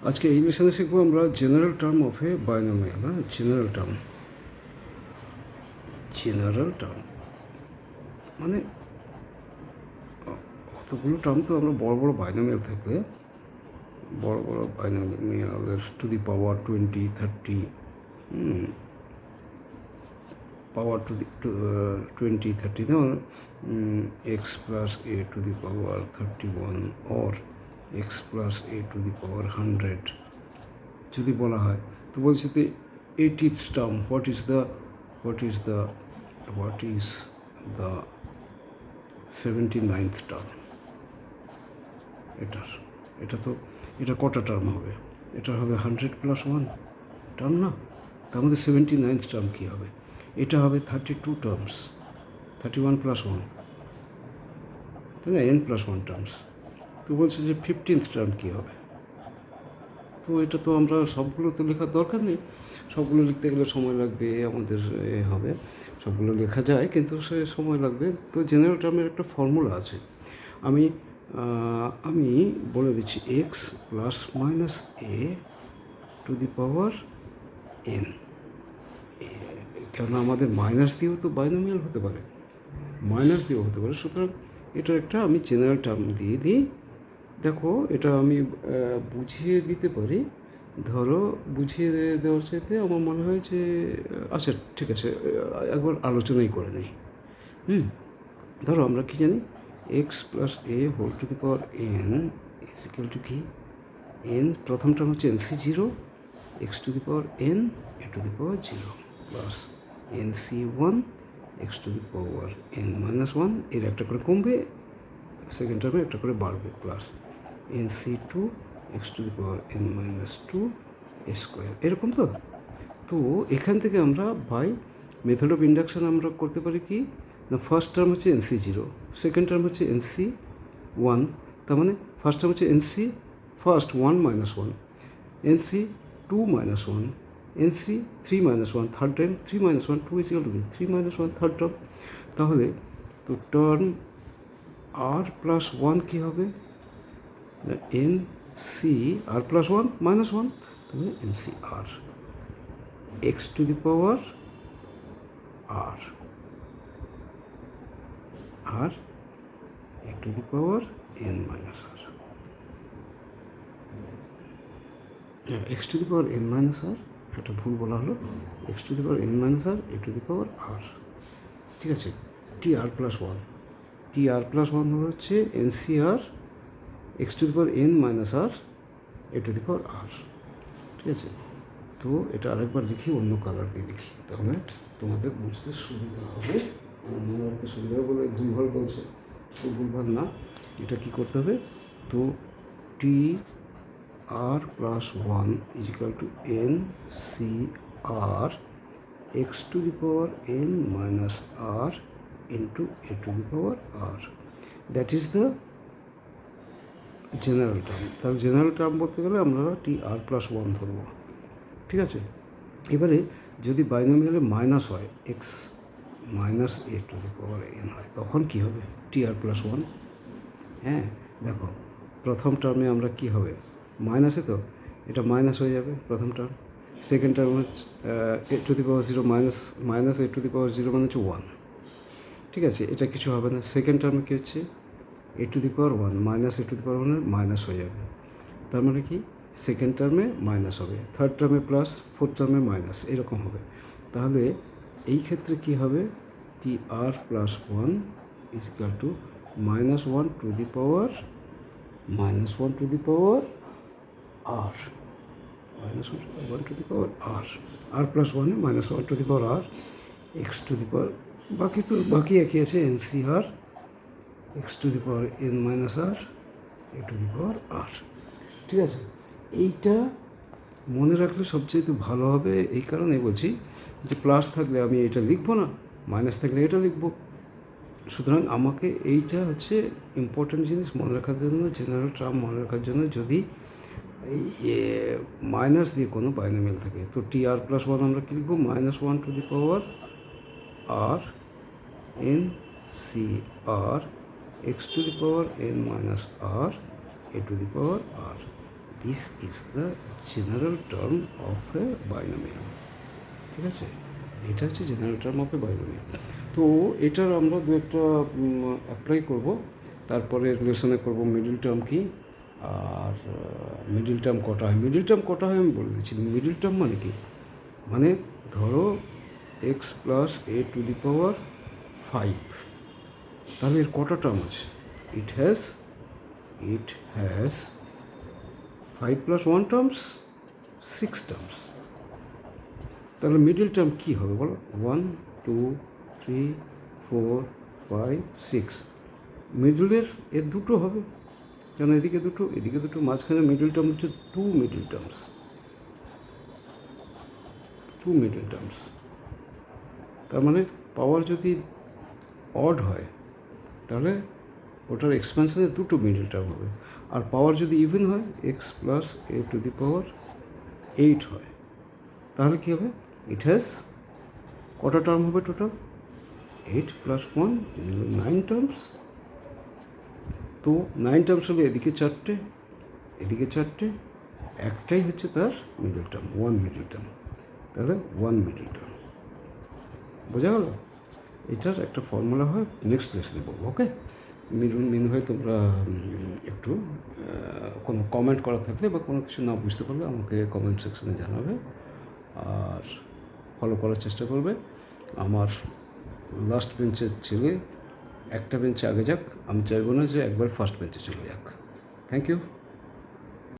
আজকে এই শিখব আমরা general term of a binomial হ্যাঁ? জেনারেল টার্ম জেনারেল টার্ম মানে অতগুলো টার্ম তো আমরা বড় বড় বাইনোমিয়াল থাকলে বড় বড় বাইনোমিয়ালের to the power twenty thirty power to the twenty thirty যেমন X plus A to the power thirty one or X plus A to the power hundred যদি বলা হয়, তো বলছে যে eightieth term what is the what is the what is the seventy ninth term এটার, এটা তো, এটা কটা টার্ম হবে? এটা হবে হান্ড্রেড প্লাস ওয়ান টার্ম না? তার মধ্যে সেভেন্টি নাইনথ টার্ম কী হবে? এটা হবে thirty two terms thirty one plus one তাই না? এন প্লাস ওয়ান টার্মস তো বলছে যে ফিফটিন্থ টার্ম কী হবে? তো এটা তো আমরা সবগুলো তো লেখার দরকার নেই। সবগুলো লিখতে গেলে সময় লাগবে আমাদের, এ হবে। সবগুলো লেখা যায়, কিন্তু সে সময় লাগবে। তো জেনারেল টার্মের একটা ফর্মুলা আছে। আমি আমি বলে দিচ্ছি X plus minus A to the power N কেননা আমাদের মাইনাস দিয়েও তো বাইনোমিয়াল হতে পারে। মাইনাস দিয়েও হতে পারে। সুতরাং এটার একটা আমি জেনারেল টার্ম দিয়ে দিই। দেখো, এটা আমি বুঝিয়ে দিতে পারি। ধরো, বুঝিয়ে দেওয়ার চাইতে আমার মনে হয় যে আচ্ছা ঠিক আছে একবার আলোচনাই করে নিই। হুম? ধরো, আমরা কি জানি? X plus A whole to the power N is equal to কি? এন প্রথম টার্ম হচ্ছে N C zero X to the power N A to the power zero plus N C one X to the power N minus ওয়ানের একটা করে কমবে second টার্মে একটা করে বাড়বে plus N C two X to the power N minus two square এরকম তো? তো এখান থেকে আমরা বাই মেথড অফ ইন্ডাকশন আমরা করতে পারি কি? না ফার্স্ট টার্ম হচ্ছে এনসি জিরো সেকেন্ড টার্ম হচ্ছে এনসি ওয়ান তার মানে ফার্স্ট টার্ম হচ্ছে NC first one minus one NC two minus one NC three minus one third term three minus one two is equal two three minus one third term তাহলে তো term আর plus one কী হবে? N C R plus one minus one তাহলে N C R X to the power R R A to the power N minus R X to the power N minus R একটা ভুল বলা হলো। X to the power N minus R A to the power R ঠিক আছে? T R plus one T R plus one হচ্ছে N C R X to the power N minus R, A to the power R, ঠিক আছে? তো এটা আরেকবার লিখি, অন্য কালার দিয়ে লিখি, তাহলে তোমাদের বুঝতে সুবিধা হবে। রাখতে সুবিধা বলে ভুলভাল বলছে তো ভুলভাল না। এটা কি করতে হবে? তো T R plus one is equal to N C R X to the power N minus R into A to the power R that is the general term তাহলে জেনারেল টার্ম বলতে গেলে আমরা টি আর প্লাস ওয়ান ধরবো। ঠিক আছে? এবারে যদি বাইনোমিয়ালে মাইনাস হয় X minus A to the power N হয়, তখন কী হবে? টি আর প্লাস ওয়ান হ্যাঁ দেখো, প্রথম টার্মে আমরা কি হবে? মাইনাসে তো, এটা মাইনাস হয়ে যাবে প্রথম টার্ম সেকেন্ড টার্ম হচ্ছে A to the power zero minus minus A to the power zero মানে হচ্ছে ওয়ান ঠিক আছে? এটা কিছু হবে না। সেকেন্ড টার্মে কী হচ্ছে? A to the power one minus A to the power one minus হয়ে যাবে তার মানে কি? সেকেন্ড টার্মে মাইনাস হবে। থার্ড টার্মে প্লাস ফোর্থ টার্মে মাইনাস এরকম হবে। তাহলে এই ক্ষেত্রে কি হবে? T R plus one is equal to minus one to the power minus one to the power R minus one to the power R R plus ওয়ানে minus one to the power R X to the power বাকি তো বাকি একই আছে N C R X to the power N minus R, A to the power R. ঠিক আছে? এইটা মনে রাখলে সবচেয়ে ভালো হবে এই কারণে বলছি যে প্লাস থাকলে আমি এটা লিখব না, মাইনাস থাকলে এটা লিখব। সুতরাং আমাকে এইটা হচ্ছে ইম্পর্ট্যান্ট জিনিস মনে রাখার জন্য জেনারেল টার্ম মনে রাখার জন্য যদি মাইনাস দিয়ে কোনো বাইনোমিয়াল থাকে, তো টি আর প্লাস ওয়ান আমরা কী লিখব? Minus one to the power R N C R X to the power N minus R A to the power R this is the general term of a binomial ঠিক আছে? এটা হচ্ছে general term of a binomial তো এটার আমরা দু একটা apply করব। তারপরে রিলেশনে করব মিডিল টার্ম কি? আর মিডিল টার্ম কটা হয়? মিডিল টার্ম কটা হয় আমি বলে দিচ্ছি। মিডিল টার্ম মানে কি? মানে ধরো x plus a to the power five তাহলে এর কটা টার্ম আছে? It has it has five plus one terms six terms তাহলে মিডিল টার্ম কী হবে বলো? One two three four five six মিডলের এর দুটো হবে। কেন এদিকে দুটো? এদিকে দুটো, মাঝখানে মিডল টার্ম হচ্ছে two middle terms two middle terms তার মানে পাওয়ার যদি অড হয় তাহলে ওটার এক্সপেনশনে দুটো মিডল টার্ম হবে। আর পাওয়ার যদি ইভেন হয় x plus a to the power eight হয়, তাহলে কী হবে? ইট হ্যাজ কটা টার্ম হবে total eight plus one nine terms তো নাইন টার্মস হলে এদিকে চারটে এদিকে চারটে, একটাই হচ্ছে তার middle term one middle term তাহলে ওয়ান মিডল টার্ম বোঝা গেল? এটার একটা ফর্মুলা হয় নেক্সট লেসনে বলব ওকে মিলুন, মিন ভাই, তোমরা একটু কোনো কমেন্ট করা থাকলে বা কোনো কিছু না বুঝতে পারলে আমাকে কমেন্ট সেকশনে জানাবে, আর ফলো করার চেষ্টা করবে। আমার লাস্ট বেঞ্চের ছেলে, একটা বেঞ্চে আগে যাক, আমি চাইব না যে একবার ফার্স্ট বেঞ্চে চলে যাক। Thank you